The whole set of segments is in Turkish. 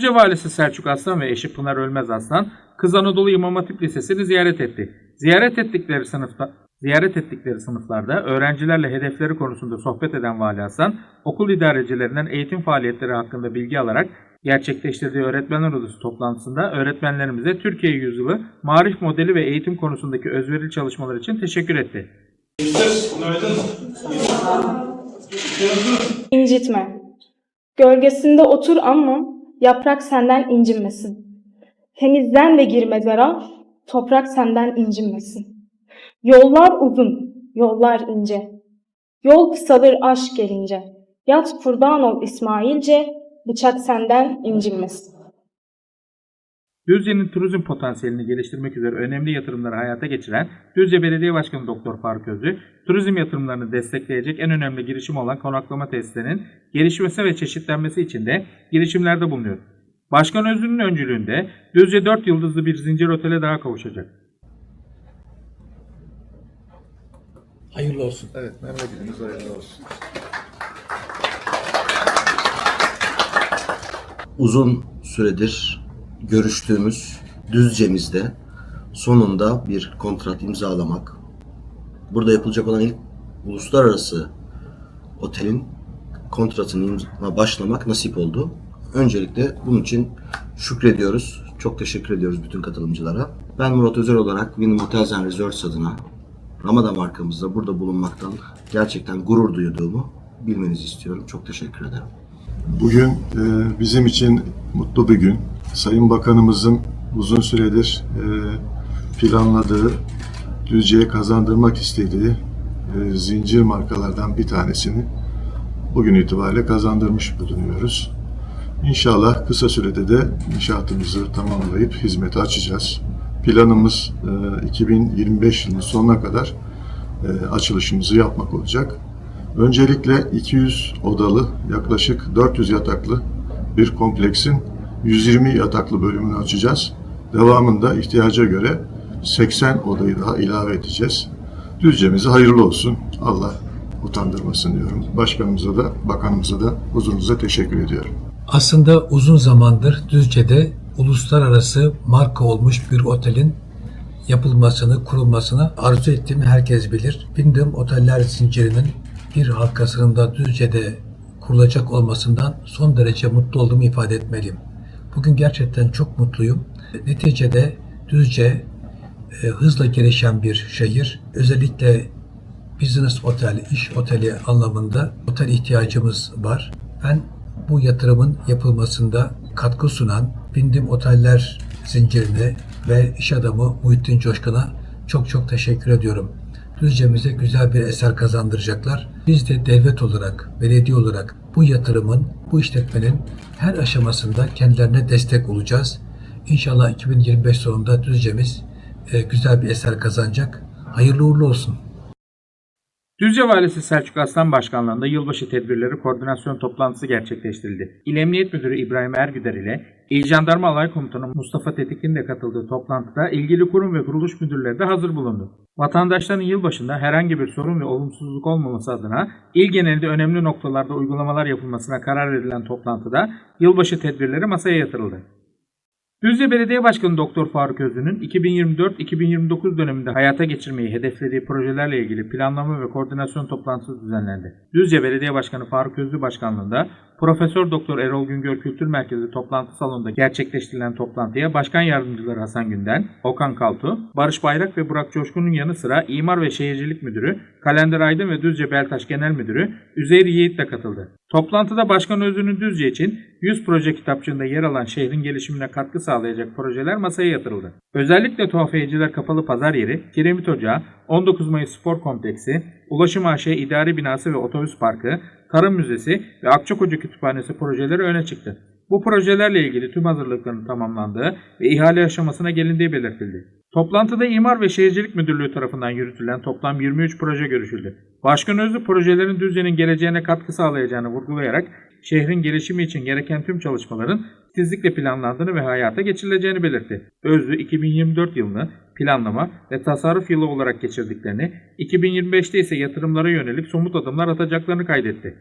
Düzce Valisi Selçuk Aslan ve eşi Pınar Ölmez Aslan, Kız Anadolu İmam Hatip Lisesi'ni ziyaret etti. Ziyaret ettikleri sınıfta Ziyaret ettikleri sınıflarda öğrencilerle hedefleri konusunda sohbet eden Vali Hasan, okul idarecilerinden eğitim faaliyetleri hakkında bilgi alarak gerçekleştirdiği öğretmenler odası toplantısında öğretmenlerimize Türkiye yüzyılı marif modeli ve eğitim konusundaki özverili çalışmalar için teşekkür etti. İncitme. Gölgesinde otur ama yaprak senden incinmesin. Temizlen ve gir mezara, toprak senden incinmesin. Yollar uzun, yollar ince. Yol kısalır aşk gelince. Yat kurban ol İsmailce, bıçak senden incinmesin. Düzce'nin turizm potansiyelini geliştirmek üzere önemli yatırımları hayata geçiren Düzce Belediye Başkanı Doktor Faruk Özü, turizm yatırımlarını destekleyecek en önemli girişim olan konaklama tesislerinin gelişmesi ve çeşitlenmesi için de girişimlerde bulunuyor. Başkan Özü'nün öncülüğünde Düzce 4 yıldızlı bir zincir otele daha kavuşacak. Hayırlı olsun. Evet, memleketimiz hayırlı olsun. uzun süredir görüştüğümüz Düzce'mizde sonunda bir kontrat imzalamak, burada yapılacak olan ilk uluslararası otelin kontratını imza- başlamak nasip oldu. Öncelikle bunun için şükrediyoruz. Çok teşekkür ediyoruz bütün katılımcılara. Ben Murat Özel olarak Wyndham Hotels and Resorts adına Ramada markamızda burada bulunmaktan gerçekten gurur duyduğumu bilmenizi istiyorum. Çok teşekkür ederim. Bugün e, bizim için mutlu bir gün. Sayın Bakanımızın uzun süredir e, planladığı, Düzce'ye kazandırmak istediği e, zincir markalardan bir tanesini bugün itibariyle kazandırmış bulunuyoruz. İnşallah kısa sürede de inşaatımızı tamamlayıp hizmete açacağız. Planımız e, 2025 yılının sonuna kadar e, açılışımızı yapmak olacak. Öncelikle 200 odalı, yaklaşık 400 yataklı bir kompleksin 120 yataklı bölümünü açacağız. Devamında ihtiyaca göre 80 odayı daha ilave edeceğiz. Düzcemize hayırlı olsun. Allah utandırmasın diyorum. Başkanımıza da, bakanımıza da huzurunuza teşekkür ediyorum. Aslında uzun zamandır Düzce'de uluslararası marka olmuş bir otelin yapılmasını, kurulmasını arzu ettiğimi herkes bilir. Wyndham Oteller zincirinin bir halkasının da Düzce'de kurulacak olmasından son derece mutlu olduğumu ifade etmeliyim. Bugün gerçekten çok mutluyum. Neticede Düzce e, hızla gelişen bir şehir. Özellikle business otel, iş oteli anlamında otel ihtiyacımız var. Ben bu yatırımın yapılmasında katkı sunan Bindim Oteller zincirine ve iş adamı Muhittin Coşkun'a çok çok teşekkür ediyorum. Düzce'mize güzel bir eser kazandıracaklar. Biz de devlet olarak, belediye olarak bu yatırımın, bu işletmenin her aşamasında kendilerine destek olacağız. İnşallah 2025 sonunda Düzce'miz e, güzel bir eser kazanacak. Hayırlı uğurlu olsun. Düzce Valisi Selçuk Aslan Başkanlığında yılbaşı tedbirleri koordinasyon toplantısı gerçekleştirildi. İl Emniyet Müdürü İbrahim Ergüder ile İl Jandarma Alay Komutanı Mustafa Tetik'in de katıldığı toplantıda ilgili kurum ve kuruluş müdürleri de hazır bulundu. Vatandaşların yılbaşında herhangi bir sorun ve olumsuzluk olmaması adına il genelinde önemli noktalarda uygulamalar yapılmasına karar verilen toplantıda yılbaşı tedbirleri masaya yatırıldı. Düzce Belediye Başkanı Doktor Faruk Özü'nün 2024-2029 döneminde hayata geçirmeyi hedeflediği projelerle ilgili planlama ve koordinasyon toplantısı düzenlendi. Düzce Belediye Başkanı Faruk Özü başkanlığında Profesör Doktor Erol Güngör Kültür Merkezi toplantı salonunda gerçekleştirilen toplantıya Başkan Yardımcıları Hasan Günden, Okan Kaltu, Barış Bayrak ve Burak Coşkun'un yanı sıra İmar ve Şehircilik Müdürü, Kalender Aydın ve Düzce Beltaş Genel Müdürü Üzeyir Yiğit de katıldı. Toplantıda Başkan Özü'nün Düzce için 100 proje kitapçığında yer alan şehrin gelişimine katkı sağlayacak projeler masaya yatırıldı. Özellikle tuhafiyeciler kapalı pazar yeri, Kiremit Ocağı, 19 Mayıs Spor Kompleksi, Ulaşım AŞ İdari Binası ve Otobüs Parkı, Tarım Müzesi ve Akçakoca Kütüphanesi projeleri öne çıktı. Bu projelerle ilgili tüm hazırlıkların tamamlandığı ve ihale aşamasına gelindiği belirtildi. Toplantıda İmar ve Şehircilik Müdürlüğü tarafından yürütülen toplam 23 proje görüşüldü. Başkan Özlü projelerin Düzce'nin geleceğine katkı sağlayacağını vurgulayarak şehrin gelişimi için gereken tüm çalışmaların titizlikle planlandığını ve hayata geçirileceğini belirtti. Özlü 2024 yılını planlama ve tasarruf yılı olarak geçirdiklerini, 2025'te ise yatırımlara yönelik somut adımlar atacaklarını kaydetti.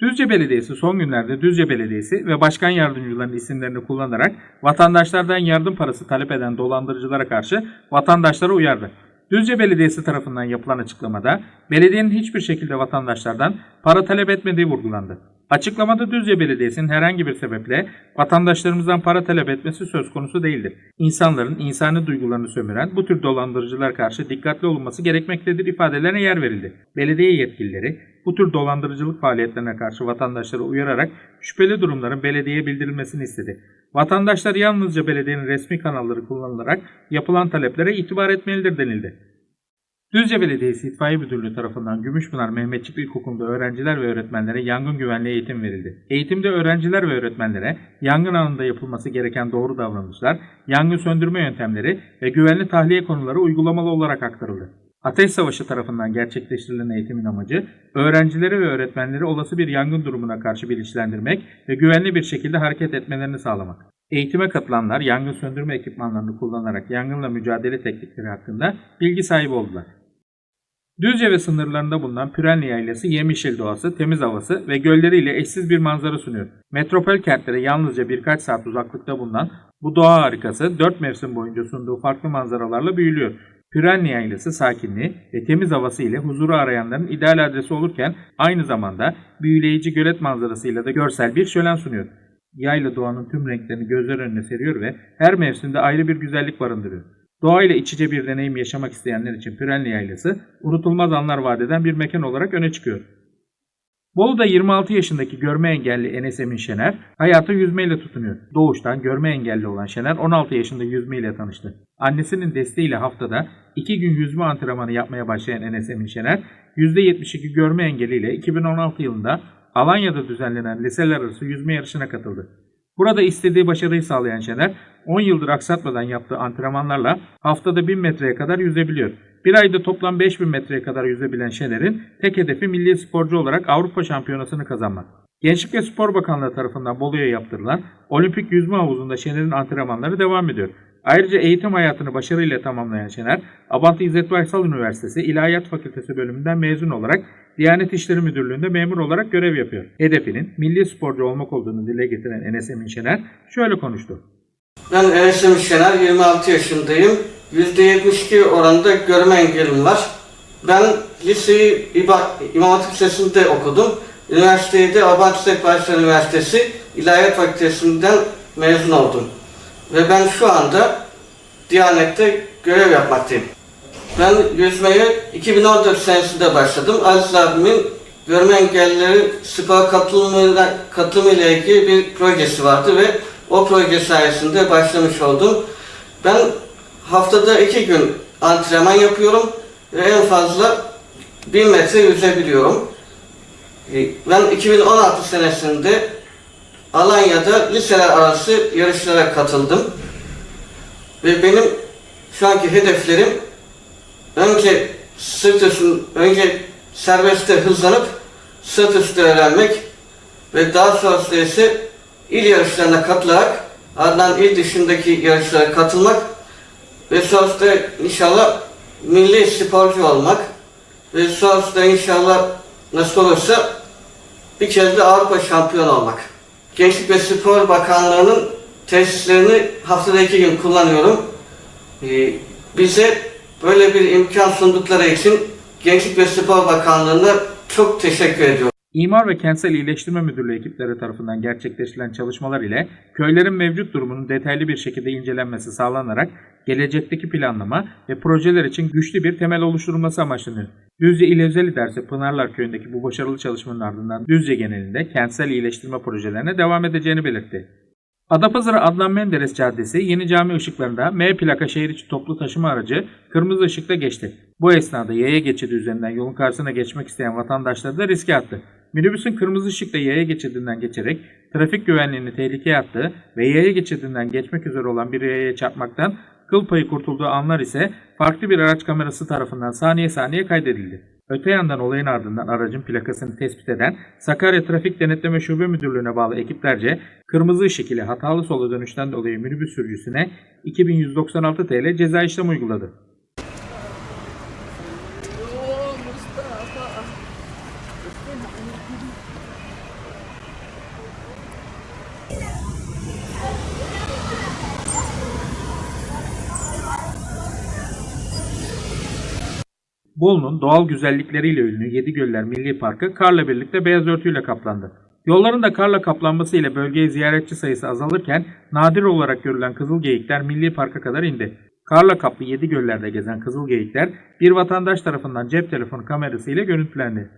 Düzce Belediyesi son günlerde Düzce Belediyesi ve başkan yardımcılarının isimlerini kullanarak vatandaşlardan yardım parası talep eden dolandırıcılara karşı vatandaşları uyardı. Düzce Belediyesi tarafından yapılan açıklamada belediyenin hiçbir şekilde vatandaşlardan para talep etmediği vurgulandı. Açıklamada Düzce Belediyesi'nin herhangi bir sebeple vatandaşlarımızdan para talep etmesi söz konusu değildir. İnsanların insani duygularını sömüren bu tür dolandırıcılar karşı dikkatli olunması gerekmektedir ifadelerine yer verildi. Belediye yetkilileri bu tür dolandırıcılık faaliyetlerine karşı vatandaşları uyararak şüpheli durumların belediyeye bildirilmesini istedi. Vatandaşlar yalnızca belediyenin resmi kanalları kullanılarak yapılan taleplere itibar etmelidir denildi. Düzce Belediyesi İtfaiye Müdürlüğü tarafından Gümüşpınar Mehmetçik İlkokulu'nda öğrenciler ve öğretmenlere yangın güvenliği eğitim verildi. Eğitimde öğrenciler ve öğretmenlere yangın anında yapılması gereken doğru davranışlar, yangın söndürme yöntemleri ve güvenli tahliye konuları uygulamalı olarak aktarıldı. Ateş Savaşı tarafından gerçekleştirilen eğitimin amacı, öğrencileri ve öğretmenleri olası bir yangın durumuna karşı bilinçlendirmek ve güvenli bir şekilde hareket etmelerini sağlamak. Eğitime katılanlar yangın söndürme ekipmanlarını kullanarak yangınla mücadele teknikleri hakkında bilgi sahibi oldular. Düzce ve sınırlarında bulunan Pürenli Yaylası yemyeşil doğası, temiz havası ve gölleriyle eşsiz bir manzara sunuyor. Metropol kentlere yalnızca birkaç saat uzaklıkta bulunan bu doğa harikası 4 mevsim boyunca sunduğu farklı manzaralarla büyülüyor. Pürenli Yaylası sakinliği ve temiz havası ile huzuru arayanların ideal adresi olurken aynı zamanda büyüleyici gölet manzarasıyla da görsel bir şölen sunuyor. Yayla doğanın tüm renklerini gözler önüne seriyor ve her mevsimde ayrı bir güzellik barındırıyor. Doğayla iç içe bir deneyim yaşamak isteyenler için Pürenli Yaylası unutulmaz anlar vadeden bir mekan olarak öne çıkıyor. Bolu'da 26 yaşındaki görme engelli Enes Emin Şener hayata yüzmeyle tutunuyor. Doğuştan görme engelli olan Şener 16 yaşında yüzmeyle tanıştı. Annesinin desteğiyle haftada 2 gün yüzme antrenmanı yapmaya başlayan Enes Emin Şener %72 görme engeliyle 2016 yılında Alanya'da düzenlenen liseler arası yüzme yarışına katıldı. Burada istediği başarıyı sağlayan Şener 10 yıldır aksatmadan yaptığı antrenmanlarla haftada 1000 metreye kadar yüzebiliyor. Bir ayda toplam 5000 metreye kadar yüzebilen Şener'in tek hedefi milli sporcu olarak Avrupa Şampiyonası'nı kazanmak. Gençlik ve Spor Bakanlığı tarafından Bolu'ya yaptırılan olimpik yüzme havuzunda Şener'in antrenmanları devam ediyor. Ayrıca eğitim hayatını başarıyla tamamlayan Şener, Abantı İzzet Baysal Üniversitesi İlahiyat Fakültesi bölümünden mezun olarak Diyanet İşleri Müdürlüğü'nde memur olarak görev yapıyor. Hedefinin milli sporcu olmak olduğunu dile getiren Enes Emin Şener şöyle konuştu. Ben Enes Emir Şener, 26 yaşındayım. %72 oranında görme engelim var. Ben liseyi İmam Hatip Lisesi'nde okudum. Üniversiteyi de Abant İzzet Baysal Üniversitesi İlahiyat Fakültesinden mezun oldum. Ve ben şu anda Diyanet'te görev yapmaktayım. Ben yüzmeye 2014 senesinde başladım. Aziz abimin görme engellileri spor katılımıyla, katılımıyla ilgili bir projesi vardı ve o proje sayesinde başlamış oldum. Ben haftada iki gün antrenman yapıyorum ve en fazla 1000 metre yüzebiliyorum. Ben 2016 senesinde Alanya'da liseler arası yarışlara katıldım. Ve benim şu anki hedeflerim önce sırt üstü, önce serbestte hızlanıp sırt üstü öğrenmek ve daha sonrasında ise il yarışlarına katılarak ardından il dışındaki yarışlara katılmak ve sonrasında inşallah milli sporcu olmak ve sonrasında inşallah nasıl olursa bir kez de Avrupa şampiyonu olmak. Gençlik ve Spor Bakanlığı'nın tesislerini haftada iki gün kullanıyorum. Ee, bize böyle bir imkan sundukları için Gençlik ve Spor Bakanlığı'na çok teşekkür ediyorum. İmar ve Kentsel İyileştirme Müdürlüğü ekipleri tarafından gerçekleştirilen çalışmalar ile köylerin mevcut durumunun detaylı bir şekilde incelenmesi sağlanarak gelecekteki planlama ve projeler için güçlü bir temel oluşturulması amaçlanıyor. Düzce İl Özel İdaresi Pınarlar Köyü'ndeki bu başarılı çalışmanın ardından Düzce genelinde kentsel iyileştirme projelerine devam edeceğini belirtti. Adapazarı Adnan Menderes Caddesi Yeni Cami ışıklarında M plaka şehir içi toplu taşıma aracı kırmızı ışıkta geçti. Bu esnada yaya geçidi üzerinden yolun karşısına geçmek isteyen vatandaşları da riske attı. Minibüsün kırmızı ışıkta yaya geçidinden geçerek trafik güvenliğini tehlikeye attığı ve yaya geçidinden geçmek üzere olan bir yayaya çarpmaktan kıl payı kurtulduğu anlar ise farklı bir araç kamerası tarafından saniye saniye kaydedildi. Öte yandan olayın ardından aracın plakasını tespit eden Sakarya Trafik Denetleme Şube Müdürlüğü'ne bağlı ekiplerce kırmızı ışık ile hatalı sola dönüşten dolayı minibüs sürücüsüne 2196 TL ceza işlemi uyguladı. Bolu'nun doğal güzellikleriyle ünlü Yedigöller Milli Parkı karla birlikte beyaz örtüyle kaplandı. Yolların da karla kaplanması ile bölgeye ziyaretçi sayısı azalırken nadir olarak görülen kızıl geyikler Milli Park'a kadar indi. Karla kaplı Yedigöller'de gezen kızıl geyikler bir vatandaş tarafından cep telefonu kamerası ile görüntülendi.